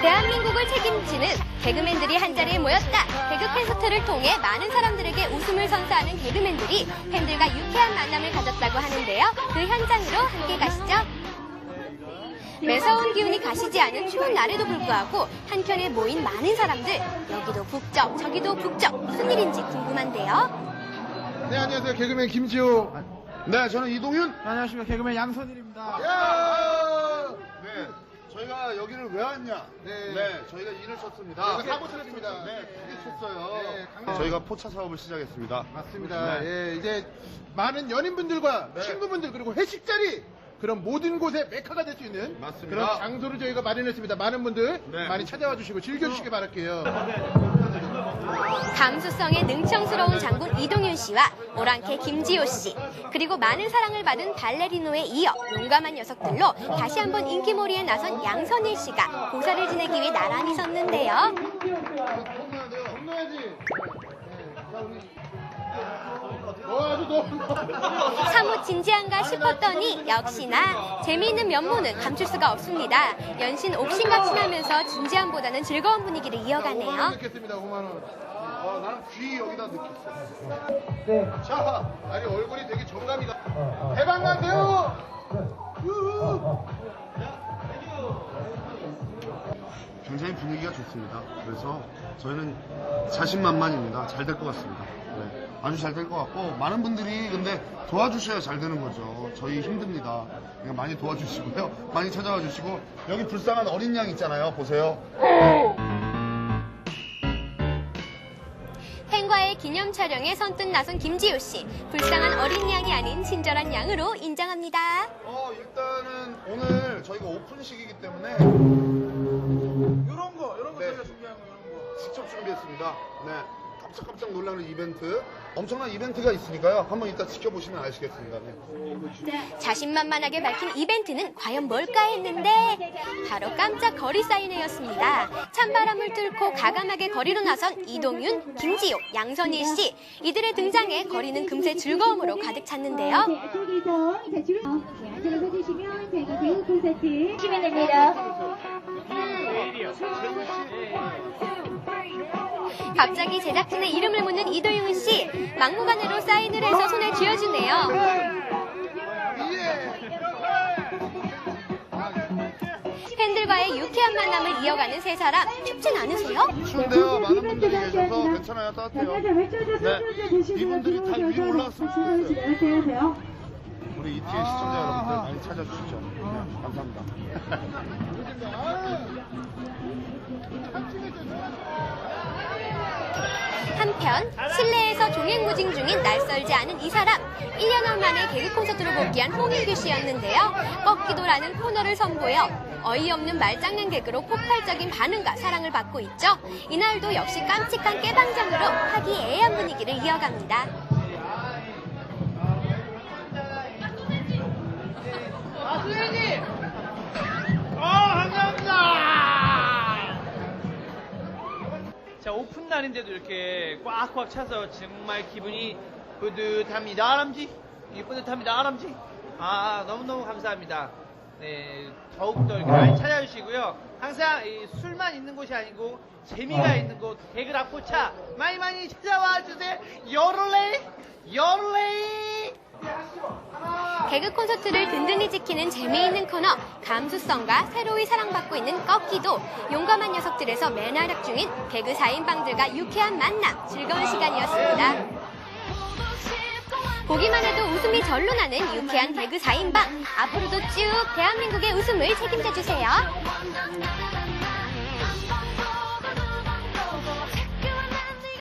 대한민국을 책임지는 개그맨들이 한자리에 모였다. 개그 콘서트를 통해 많은 사람들에게 웃음을 선사하는 개그맨들이 팬들과 유쾌한 만남을 가졌다고 하는데요. 그 현장으로 함께 가시죠. 매서운 기운이 가시지 않은 추운 날에도 불구하고 한켠에 모인 많은 사람들. 여기도 북적, 저기도 북적. 무슨 일인지 궁금한데요. 네, 안녕하세요. 개그맨 김지호. 네, 저는 이동윤. 안녕하십니까 개그맨 양선일입니다. 야! 네, 저희가 여기를 왜 왔냐? 네. 저희가 일을 쳤습니다. 여기 사고 쳤습니다. 네, 크게 쳤어요. 네, 강- 저희가 포차 사업을 시작했습니다. 맞습니다. 네. 예, 이제 많은 연인분들과 네. 친구분들 그리고 회식 자리 그런 모든 곳에 메카가 될 수 있는 맞습니다. 그런 장소를 저희가 마련했습니다. 많은 분들 네. 많이 찾아와 주시고 즐겨 주시기 바랄게요. 감수성에 능청스러운 장군 이동윤 씨와 오랑캐 김지호 씨 그리고 많은 사랑을 받은 발레리노에 이어 용감한 녀석들로 다시 한번 인기몰이에 나선 양선일 씨가 고사를 지내기 위해 나란히 섰는데요. 사뭇 진지한가 싶었더니 역시나 재미있는 면모는 감출 수가 없습니다. 연신 옥신각신하면서 진지함보다는 즐거운 분위기를 5만 원 이어가네요. 넣겠습니다. 5만 원. 어, 나는 귀 여기다 넣겠어. 네. 자, 아니 얼굴이 되게 정감이다. 대박 나세요. 우후. 굉장히 분위기가 좋습니다. 그래서 저희는 자신만만입니다. 잘 될 것 같습니다. 네, 아주 잘 될 것 같고 많은 분들이 근데 도와주셔야 잘 되는 거죠. 저희 힘듭니다. 그러니까 많이 도와주시고요. 많이 찾아와 주시고 여기 불쌍한 어린 양 있잖아요. 보세요. 팬과의 기념 촬영에 선뜻 나선 김지호 씨. 불쌍한 어린 양이 아닌 친절한 양으로 인정합니다. 어 일단은 오늘 저희가 오픈식이기 때문에 이런 거, 이런 거 네. 저희가 준비한 거, 이런 거. 직접 준비했습니다. 네. 깜짝깜짝 놀라는 이벤트. 엄청난 이벤트가 있으니까요. 한번 이따 지켜보시면 아시겠습니다. 네. 자신만만하게 밝힌 이벤트는 과연 뭘까 했는데 바로 깜짝 거리 사인회였습니다. 찬바람을 뚫고 가감하게 거리로 나선 이동윤, 김지호, 양선일 씨. 이들의 등장에 거리는 금세 즐거움으로 가득 찼는데요. 네, 앞쪽에서 자, 줄, 어, 네, 안쪽으로 서주시면 저희가 개그 콘서트 시면 됩니다. 갑자기 제작진의 이름을 묻는 이도윤 씨. 막무가내로 사인을 해서 손에 쥐어주네요. 팬들과의 유쾌한 만남을 이어가는 세 사람 춥진 않으세요? 추운데요. 많은 분들이 계셔서 괜찮아요. 자, 따뜻해요. 네. 이분들이 다 위로 올라왔으면 좋겠어요. 우리 ET의 시청자 여러분들 많이 찾아주시죠. 네, 감사합니다. 한편 실내에서 종횡무진 중인 낯설지 않은 이 사람. 1년여 만에 개그 콘서트로 복귀한 홍인규 씨였는데요. 꺾기도라는 코너를 선보여 어이없는 말장난 개그로 폭발적인 반응과 사랑을 받고 있죠. 이날도 역시 깜찍한 깨방정으로 화기애애한 분위기를 이어갑니다 자 오픈 날인데도 이렇게 꽉꽉 차서 정말 기분이 뿌듯합니다. 아람지? 이 뿌듯합니다. 아람지? 아 너무너무 감사합니다. 네 더욱더 이렇게 많이 찾아주시고요. 항상 이 술만 있는 곳이 아니고 재미가 있는 곳 개그라 포차 많이 많이 찾아와 주세요. 요를레이 요를레이 개그 콘서트를 든든히 지키는 재미있는 코너 감수성과 새로이 사랑받고 있는 꺾기도 용감한 녀석들에서 매나력 중인 개그 4인방들과 유쾌한 만남 즐거운 시간이었습니다. 보기만 해도 웃음이 절로 나는 유쾌한 개그 4인방 앞으로도 쭉 대한민국의 웃음을 책임져 주세요.